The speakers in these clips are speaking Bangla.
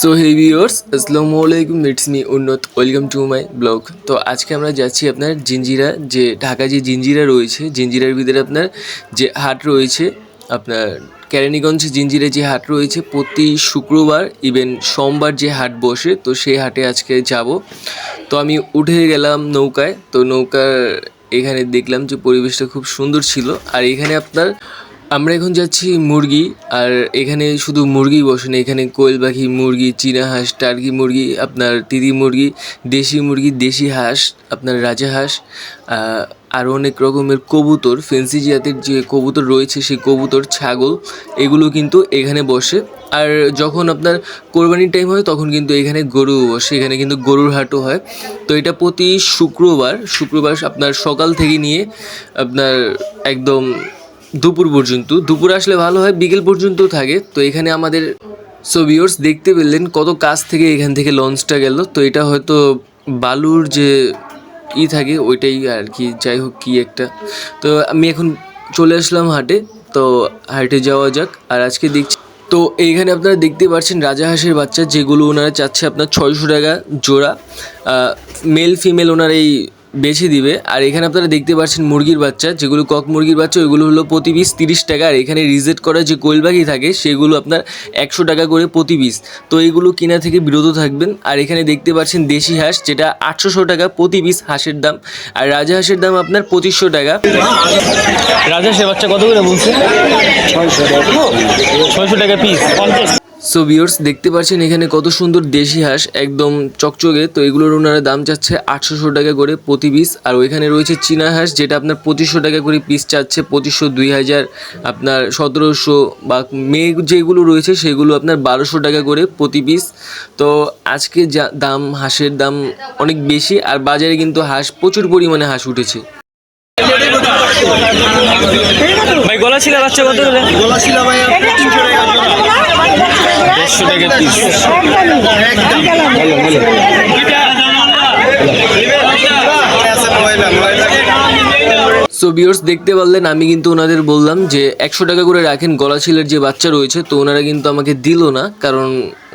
সো হে ভিউয়ার্স আসসালামু আলাইকুম it's me Unnato welcome to my blog তো আজকে আমরা যাচ্ছি আপনার জিঞ্জিরা, যে ঢাকা যে জিঞ্জিরা রয়েছে, জিঞ্জিরার ভিতরে আপনার যে হাট রয়েছে, আপনার কেরানীগঞ্জ জিঞ্জিরে যে হাট রয়েছে, প্রতি শুক্রবার ইভেন সোমবার যে হাট বসে, তো সেই হাটে আজকে যাব। তো আমি উঠে গেলাম নৌকায়, তো নৌকার এখানে দেখলাম যে পরিবেশটা খুব সুন্দর ছিল। আর এখানে আপনার আমরা এখন যাচ্ছি মুরগি, আর এখানে শুধু মুরগি বসে না এখানে কোয়েল পাখি মুরগি, চীনা হাঁস, টার্কি মুরগি, আপনার তিতি মুরগি, দেশি মুরগি, দেশি হাঁস, আপনার রাজা হাঁস আরও অনেক রকমের কবুতর ফেন্সি জাতের যে কবুতর রয়েছে সেই কবুতর, ছাগল, এগুলো কিন্তু এখানে বসে। আর যখন আপনার কোরবানির টাইম হয়, তখন কিন্তু এখানে গরু বসে। এখানে কিন্তু গরুর হাটও হয়। তো এটা প্রতি শুক্রবার শুক্রবার আপনার সকাল থেকে নিয়ে আপনার একদম দুপুর পর্যন্ত। দুপুর আসলে ভালো হয়, বিকেল পর্যন্ত থাকে। তো এখানে আমাদের সো ভিউয়ার্স দেখতে পেলেন কত কাছ থেকে এখান থেকে লঞ্চটা গেল। তো এটা হয়তো বালুর যে ই থাকে, ওইটাই আর কি, যাই হোক কি একটা। তো আমি এখন চলে আসলাম হাটে। তো হাটে যাওয়া যাক, আর আজকে দেখছি তো এইখানে আপনারা দেখতে পাচ্ছেন রাজাহাঁসের বাচ্চা, যেগুলো ওনারা চাচ্ছে আপনার ছয়শো টাকা জোড়া। মেল ফিমেল ওনার এই বেছে দিবে। আর এখানে আপনারা দেখতে পাচ্ছেন মুরগির বাচ্চা যেগুলো কক মুরগির বাচ্চা ওইগুলো হলো প্রতি পিস তিরিশ টাকা। আর এখানে রিজেক্ট করা যে কোয়েল পাখি থাকে সেগুলো আপনার একশো টাকা করে প্রতি পিস। তো এইগুলো কেনা থেকে বিরত থাকবেন। আর এখানে দেখতে পাচ্ছেন দেশি হাঁস যেটা আটশোশো টাকা প্রতি পিস হাঁসের দাম। আর রাজা হাঁসের দাম আপনার পঁচিশশো টাকা। রাজা সে বাচ্চা কত করে বলছে? ছয়শো টাকা। পিস সো ভিউয়ার্স দেখতে পাচ্ছেন এখানে কত সুন্দর দেশি হাঁস একদম চকচকে। তো এগুলোর ওনারা দাম চাচ্ছে আটশোশো টাকা করে প্রতি পিস আর ওইখানে রয়েছে চীনা হাঁস যেটা আপনার পঁচিশশো টাকা করে পিস চাচ্ছে পঁচিশশো দুই হাজার আপনার সতেরোশো বা মেয়ে যেগুলো রয়েছে সেগুলো আপনার বারোশো টাকা করে প্রতি পিস তো আজকে যা দাম হাঁসের দাম অনেক বেশি আর বাজারে কিন্তু হাঁস প্রচুর পরিমাণে হাঁস উঠেছে। ভাই গলা ছিল বাচ্চা কত গোলা ছিল ভাই তিনশো টাকা জোড়া দেড়শো টাকা পিস আছে সো ভিউয়ার্স দেখতে পারলেন, আমি কিন্তু ওনাদের বললাম যে একশো টাকা করে রাখেন, গলাশিলের যে বাচ্চা রয়েছে, তো ওনারা কিন্তু আমাকে দিল না, কারণ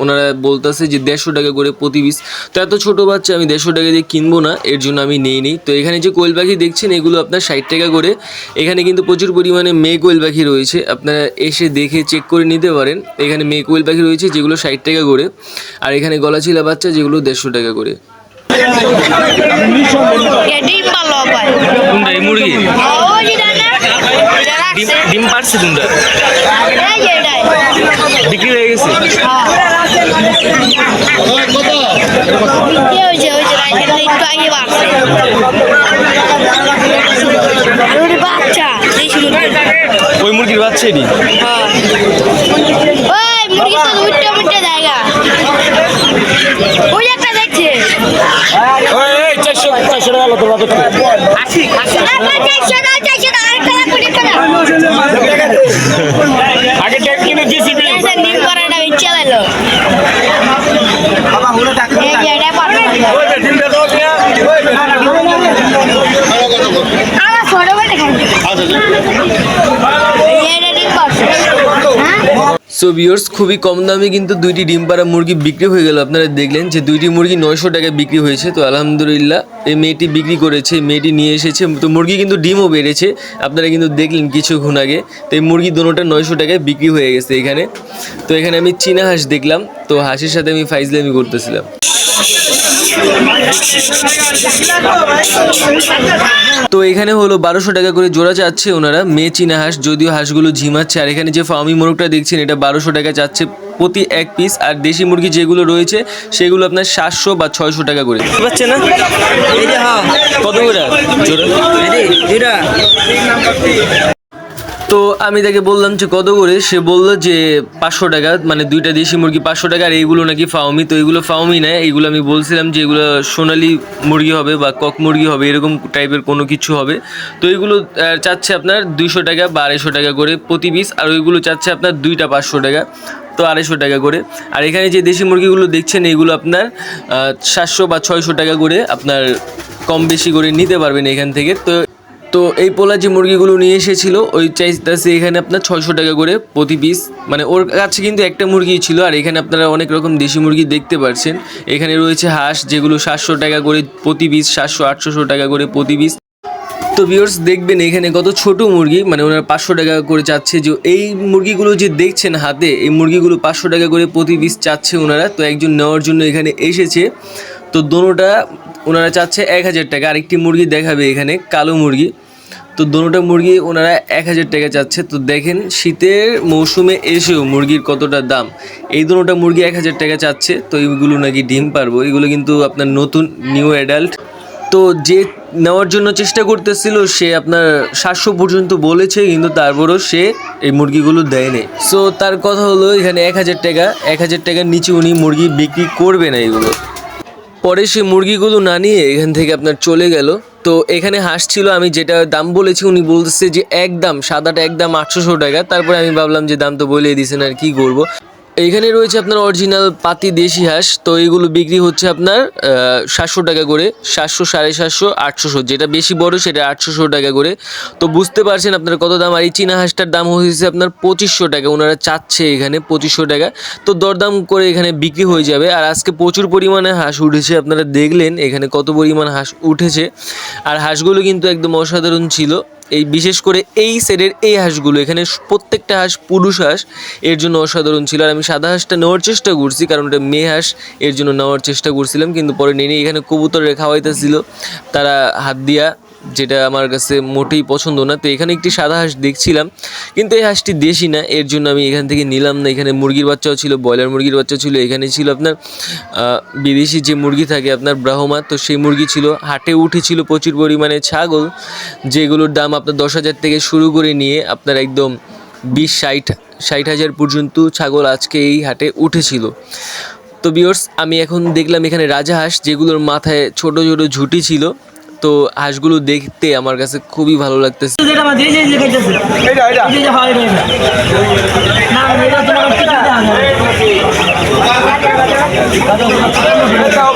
ওনারা বলতেছে যে দেড়শো টাকা করে প্রতি পিস তো এত ছোটো বাচ্চা, আমি দেড়শো টাকা দিয়ে কিনবো না, এর জন্য আমি নেই নেই। তো এখানে যে কোয়েল পাখি দেখছেন, এগুলো আপনার ষাট টাকা করে। এখানে কিন্তু প্রচুর পরিমাণে মেয়ে কোয়েল পাখি রয়েছে, আপনারা এসে দেখে চেক করে নিতে পারেন। এখানে মেয়ে কোয়েল পাখি রয়েছে, যেগুলো ষাট টাকা করে, আর এখানে গলাচিলা বাচ্চা, যেগুলো দেড়শো টাকা করে। পারছে এটাই বিক্রি হয়ে গেছে? ওই মুরগির বাচ্চা এটি? চারশো দাও চারশো দাও আরেকটা লাগবে একটা দাও আগে ট্যাগ কিনে যে ডিম করাটা ইচ্ছা দিল বাবা হুড়ে টাকা এই যে এটা পারবে আমার ছোট বলে খাই এই এটা ডিম পারছে হ্যাঁ সো ভিওর্স খুবই কম দামে কিন্তু দুইটি ডিম পাড়া মুরগি বিক্রি হয়ে গেল। আপনারা দেখলেন যে দুইটি মুরগি নয়শো টাকায় বিক্রি হয়েছে। তো আলহামদুলিল্লাহ, এই মেয়েটি বিক্রি করেছে মেয়েটি নিয়ে এসেছে। তো মুরগি কিন্তু ডিমও বেড়েছে। আপনারা কিন্তু দেখলেন কিছুক্ষণ আগে। তো এই মুরগি দোনোটা নয়শো টাকায় বিক্রি হয়ে গেছে এখানে। তো এখানে আমি চীনা হাঁস দেখলাম। তো হাঁসের সাথে আমি ফাইজলামি করতেছিলাম। তো এখানে হলো বারোশো টাকা করে জোড়া চাচ্ছে ওনারা মেয়ে চীনা হাঁস যদিও হাঁসগুলো ঝিমাচ্ছে। আর এখানে যে ফার্মি মোরগটা দেখছেন এটা বারোশো টাকা চাচ্ছে প্রতি এক পিস আর দেশি মুরগি যেগুলো রয়েছে সেগুলো আপনার সাতশো বা ছয়শো টাকা করে। পাচ্ছে না? এই যে হ্যাঁ। কত করে? জোড়া তো আমি তাকে বললাম যে কত করে? সে বলল যে পাঁচশো টাকা মানে দুইটা দেশি মুরগি পাঁচশো টাকা আর এইগুলো নাকি ফাউমি তো এগুলো ফাউমি না এইগুলো আমি বলছিলাম যে এগুলো সোনালি মুরগি হবে বা কক মুরগি হবে এরকম টাইপের কোনো কিছু হবে। তো আহ, চাচ্ছে আপনার দুইশো টাকা বা আড়াইশো টাকা করে প্রতি পিস আর ওইগুলো চাচ্ছে আপনার দুইটা পাঁচশো টাকা তো আড়াইশো টাকা করে। আর এখানে যে দেশি মুরগিগুলো দেখছেন এগুলো আপনার সাতশো বা ছয়শো টাকা করে আপনার কম বেশি করে নিতে পারবেন এখান থেকে। তো তো এই পোলা যে মুরগিগুলো নিয়ে এসেছিল। ওই চাইতেছে এখানে আপনার ছয়শো টাকা করে প্রতি পিস মানে ওর কাছে কিন্তু একটা মুরগি ছিল, আর এখানে আপনারা অনেক রকম দেশি মুরগি দেখতে পাচ্ছেন এখানে রয়েছে হাঁস, যেগুলো সাতশো টাকা করে প্রতি পিস সাতশো, আটশোশো টাকা করে প্রতি পিস তো ভিউয়ার্স দেখবেন এখানে কত ছোট মুরগি মানে ওনারা পাঁচশো টাকা করে চাচ্ছে যে, এই মুরগিগুলো যে দেখছেন হাতে, এই মুরগিগুলো পাঁচশো টাকা করে প্রতি পিস চাচ্ছে ওনারা। তো একজন নেওয়ার জন্য এখানে এসেছে। তো দোনোটা ওনারা চাচ্ছে এক হাজার টাকা। আরেকটি মুরগি দেখাবে এখানে, কালো মুরগি। তো দোনোটা মুরগি ওনারা এক হাজার টাকা চাচ্ছে। তো দেখেন, শীতের মৌসুমে এসেও মুরগির কতটা দাম। এই দোনোটা মুরগি এক হাজার টাকা চাচ্ছে। তো এইগুলো নাকি ডিম পারব। এগুলো কিন্তু আপনার নতুন নিউ অ্যাডাল্ট তো যে নেওয়ার জন্য চেষ্টা করতেছিল, সে আপনার সাতশো পর্যন্ত বলেছে, কিন্তু তারপরও সে এই মুরগিগুলো দেয়নি। সো তার কথা হলো, এখানে এক হাজার টাকা। এক হাজার টাকার নিচে উনি মুরগি বিক্রি করবে না এগুলো। পরে সে মুরগিগুলো না নিয়ে এখান থেকে আপনার চলে গেল। তো এখানে হাঁস ছিল, আমি যেটা দাম বলেছি, উনি বলতেছে যে একদম, সাদাটা একদম আটশোশো টাকা। তারপরে আমি ভাবলাম যে দাম তো বলে দিয়েছেন আর কি করব? এইখানে রয়েছে আপনার অরিজিনাল পাতি দেশি হাঁস, তো এইগুলো বিক্রি হচ্ছে আপনার সাতশো টাকা করে, সাতশো, সাড়ে সাতশো, আটশোশো, যেটা বেশি বড় সেটা আটশোশো টাকা করে। তো বুঝতে পারছেন আপনার কত দাম, আর এই চীনা হাঁসটার দাম হয়েছে আপনার পঁচিশশো টাকা, ওনারা চাচ্ছে এখানে পঁচিশশো টাকা। তো দরদাম করে এখানে বিক্রি হয়ে যাবে, আর আজকে প্রচুর পরিমাণে হাঁস উঠেছে, আপনারা দেখলেন এখানে কত পরিমাণ হাঁস উঠেছে। আর হাঁসগুলো কিন্তু একদম অসাধারণ ছিল। এই বিশেষ করে এই সেটের এই হাঁসগুলো, এখানে প্রত্যেকটা হাঁস পুরুষ হাঁস, এর জন্য অসাধারণ ছিল। আর আমি সাদা হাঁসটা নেওয়ার চেষ্টা করছি, কারণ এটা মেয়ে হাঁস, এর জন্য নেওয়ার চেষ্টা করছিলাম, কিন্তু পরে নিয়ে এখানে কবুতরের খাওয়াইতেছিল। তারা হাত দিয়া যেটা আমার কাছে মোটেই পছন্দ না। তো এখানে একটি সাদা হাঁস দেখছিলাম, কিন্তু এই হাঁসটি দেশি না, এর জন্য আমি এখান থেকে নিলাম না। এখানে মুরগির বাচ্চাও ছিল, ব্রয়লার মুরগির বাচ্চা ছিল, এখানে ছিল আপনার বিদেশি যে মুরগি থাকে আপনার ব্রাহ্মা, তো সেই মুরগি ছিল। হাটে উঠেছিল প্রচুর পরিমাণে ছাগল, যেগুলোর দাম আপনার দশ হাজার থেকে শুরু করে নিয়ে আপনার একদম বিশ, ষাট ষাট হাজার পর্যন্ত ছাগল আজকে এই হাটে উঠেছিল। তো বিয়র্স আমি এখন দেখলাম এখানে রাজাহাঁস যেগুলোর মাথায় ছোট ছোট ঝুঁটি ছিল। তো হাঁসগুলো দেখতে আমার কাছে খুবই ভালো লাগতেছে।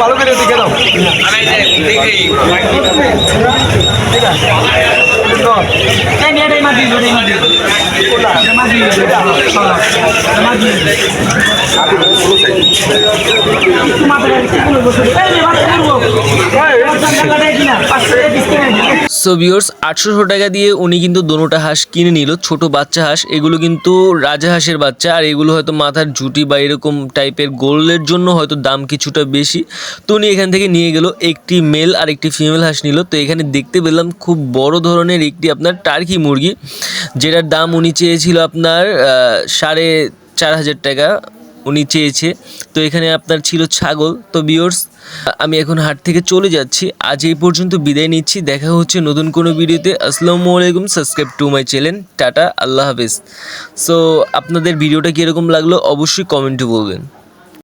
ভালো করে দেখে দাও এই সো ভিউয়ার্স আটশোশো টাকা দিয়ে উনি কিন্তু দোনোটা হাঁস কিনে নিল। ছোট বাচ্চা হাঁস। এগুলো কিন্তু রাজাহাঁসের বাচ্চা। আর এগুলো হয়তো মাথার ঝুটি বা এরকম টাইপের গোলের জন্য হয়তো দাম কিছুটা বেশি। তো উনি এখান থেকে নিয়ে গেল একটি মেল আর একটি ফিমেল হাঁস নিল। তো এখানে দেখতে পেলাম খুব বড় ধরনের একটি আপনার টার্কি মুরগি। যেটার দাম উনি চেয়েছিল আপনার সাড়ে চার হাজার টাকা। উনি চেয়েছে। তো এখানে আপনার ছিল ছাগল। তো বিয়র্স আমি এখন হাট থেকে চলে যাচ্ছি। আজ এই পর্যন্ত বিদায় নিচ্ছি। দেখা হচ্ছে নতুন কোনো ভিডিওতে। আসসালামু আলাইকুম। Subscribe to my channel tata. আল্লাহ হাফেজ। সো আপনাদের ভিডিওটা কীরকম লাগল? অবশ্যই কমেন্টে বলবেন।